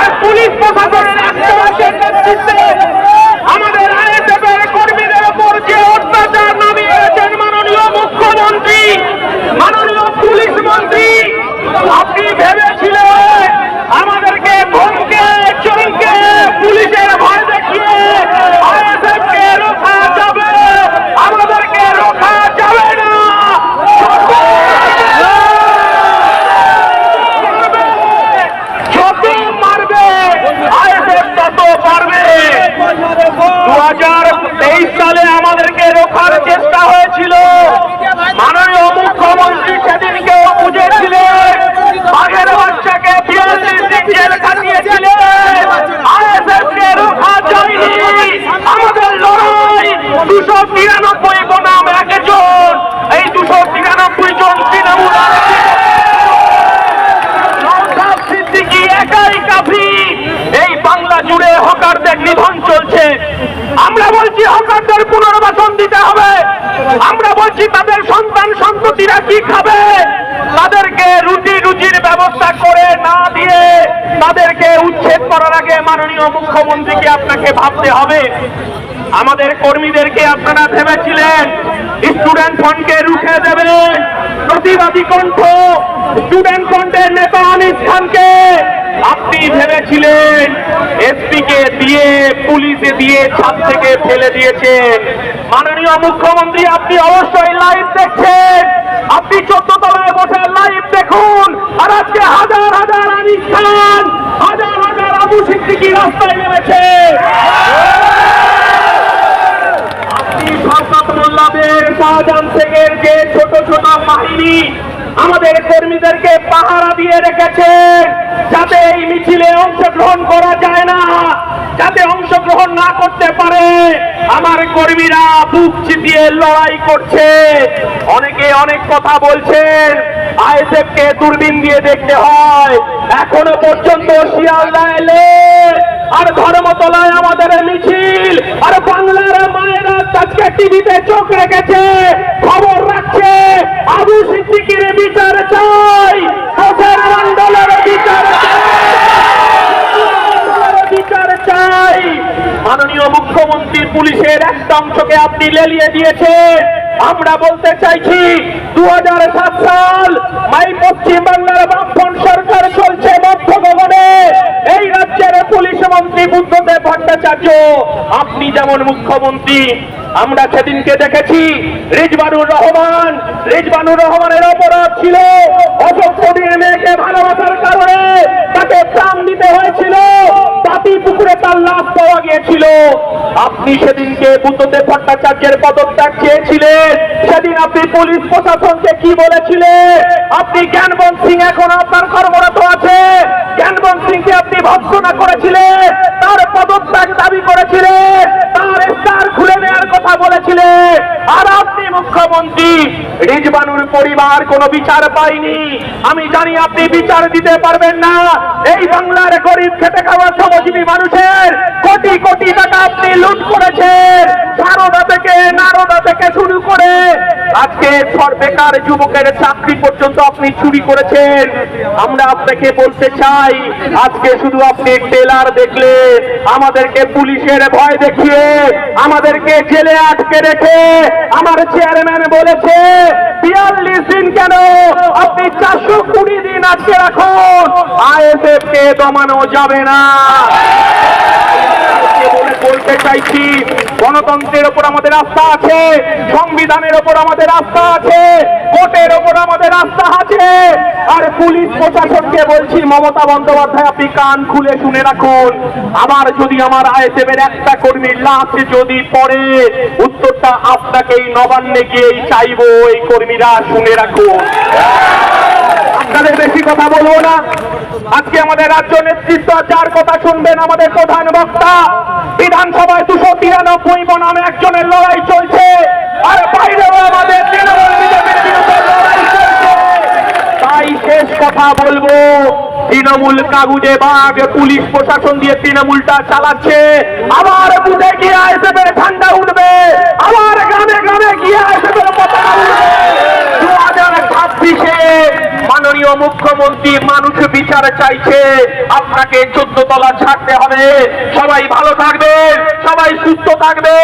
আর police প্রশাসনের আক্রমণের নেতৃত্বে আমাদের আইএসএফ এর কর্মীদের উপর যে অত্যাচার নামিয়েছেন মাননীয় মুখ্যমন্ত্রী মাননীয় পুলিশ মন্ত্রী আপনি ভেবেছিলেন আমাদেরকে ধমকে চমকে পুলিশের ভয় দেখিয়ে আইএসএফ কে রোখা যাবে আমাদেরকে রোখা যাবে না যত মারবে আইএসএফ তত পারবে দু হাজার তেইশ সালে আমাদেরকে রোখার চেষ্টা হয়েছিল মাননীয় মুখ্যমন্ত্রী সেদিনকেও বুঝেছিলেন আগের বাচ্চাকে বিয়াল্লিশ দিন জেল কাটিয়েছিলেন আইএসএফ কে রোখা যায়নি আমাদের লড়াই দুশো তিরানব্বই বনাম একজন এই দুশো তিরানব্বই জন তৃণমূল নওশাদ সিদ্দিকী একাই কাফি এই বাংলা জুড়ে হকারদের নিধন চলছে আমরা বলছি হকারদের পুনর্বাসন দিতে হবে আমরা বলছি, তাদের সন্তান সন্ততিরা কি খাবে? তাদেরকে রুটি রুজির ব্যবস্থা করে না দিয়ে তাদেরকে উচ্ছেদ করার আগে মাননীয় মুখ্যমন্ত্রীকে আপনাকে ভাবতে হবে। আমাদের কর্মীদেরকে আপনারা ভেবেছিলেন স্টুডেন্ট ফন্ডকে রুখে দেবে প্রতিবাদী কণ্ঠ। স্টুডেন্ট ফন্ডের নেতা অনিস খানকে আপনি ভেবেছিলেন এসপি কে দিয়ে, পুলিশে দিয়ে ছাদ থেকে ফেলে দিয়েছেন। মাননীয় মুখ্যমন্ত্রী, আপনি অবশ্যই লাইভ দেখছেন। আপনি চোদ্দ তলায় বসে লাইভ দেখুন। আর আজকে হাজার হাজার আনিস খান হাজার হাজার আবু সিদ্দিকি রাস্তায় নেমেছে। শাহজাহান শেখের যে ছোট ছোট বাহিনী আমাদের কর্মীদেরকে দিয়ে যাতে এই মিছিলে অংশগ্রহণ করা যায় না, যাতে অংশগ্রহণ না করতে পারে। আমার কর্মীরা বুক চিপিয়ে লড়াই করছে। অনেকে অনেক কথা বলছেন আইএসএফ কে দূরবীন দিয়ে দেখতে হয়। এখনও পর্যন্ত শিয়ালদা এলে আর ধর্মতলায় আমাদের মিছিল, আর বাংলার মায়েরা আজকে টিভিতে চোখ রেখেছে, খবর রাখছে আবু সিদ্দিকির বিচার চাই হোসেন মন্ডলের বিচার চাই বিচার চাই মাননীয় মুখ্যমন্ত্রী পুলিশের একটা অংশকে আপনি লেলিয়ে দিয়েছেন। আমরা বলতে চাইছি, দুহাজার সাত সাল মাই পশ্চিম বাংলার বামফ্রন্ট সরকার চলছে মধ্য গগনে এই রাজ্যের পুলিশ মন্ত্রী বুদ্ধদেব ভট্টাচার্য, আপনি যেমন মুখ্যমন্ত্রী, আমরা সেদিনকে দেখেছি রিজবানুর রহমান রিজবানুর রহমানের অপরাধ ছিল। অযোগ্যদের মেয়েকে ভালোবাসার কারণে তাকে প্রাণ দিতে হয়েছিল। পাতি পুকুরে তার লাশ পাওয়া গিয়েছিল। আপনি সেদিনকে বুদ্ধদেব ভট্টাচার্যের পদত্যাগ চেয়েছিলেন। সেদিন আপনি পুলিশ প্রশাসনকে কি বলেছিলেন? আপনি জ্ঞানবন্ত সিং এখন আপনার কর্মরত আছে। জ্ঞানবন্ত সিংকে আপনি ভৎসনা করেছিলেন। তার পদত্যাগ দাবি করেছিলেন। তার স্টার খুলে নেওয়ার কথা বলেছিলেন। আর আপনি মুখ্যমন্ত্রী, রিজবানুর পরিবার কোনো বিচার পায়নি। আমি জানি আপনি বিচার দিতে পারবেন না। এই বাংলার গরিব খেটে খাওয়া শ্রমজীবী মানুষের কোটি কোটি টাকা আপনি লুট করেছেন সারদা থেকে নারদা থেকে শুরু করে আজকে বেকার যুবকের চাকরি পর্যন্ত আপনি চুরি করেছেন। আমরা আপনাকে বলতে চাই, আজকে শুধু আপনি টেলার দেখলে, আমাদেরকে পুলিশের ভয় দেখিয়ে, আমাদেরকে জেলে আটকে রেখে, আমার চেয়ারম্যান বলেছে, বিয়াল্লিশ দিন কেন আপনি চারশো কুড়ি দিন আজকে রাখুন? আইএসএফ কে দমানো যাবে না। বলতে চাইছি, গণতন্ত্রের ওপর আমাদের আস্থা আছে, সংবিধানের ওপর আমাদের আস্থা আছে কোর্টের ওপর আমাদের আস্থা আছে। আর পুলিশ প্রশাসনকে বলছি, মমতা বন্দ্যোপাধ্যায়, আপনি কান খুলে শুনে রাখুন। আবার যদি আমার আইএসএফ এর একটা কর্মীর লাশ যদি পড়ে, উত্তরটা আপনাকেই নবান্নে গিয়েই চাইব, এই কর্মীরা শুনে রাখুন। আপনাদের বেশি কথা বলব না। আজকে আমাদের রাজ্য নেতৃত্ব যার কথা শুনবেন আমাদের প্রধান বক্তা। বিধানসভায় দুশো তিরানব্বই বনামে একজনের লড়াই চলছে। আর বাইরেও আমাদের তাই শেষ কথা বলব, তৃণমূল কাগুজে বাঘ, পুলিশ প্রশাসন দিয়ে তৃণমূলটা চালাচ্ছে। আবার বুঝে গিয়ে মাননীয় মুখ্যমন্ত্রী, মানুষ বিচার চাইছে, আপনাকে চোদ্দ তলা ছাড়তে হবে। সবাই ভালো থাকবেন সবাই সুস্থ থাকবে।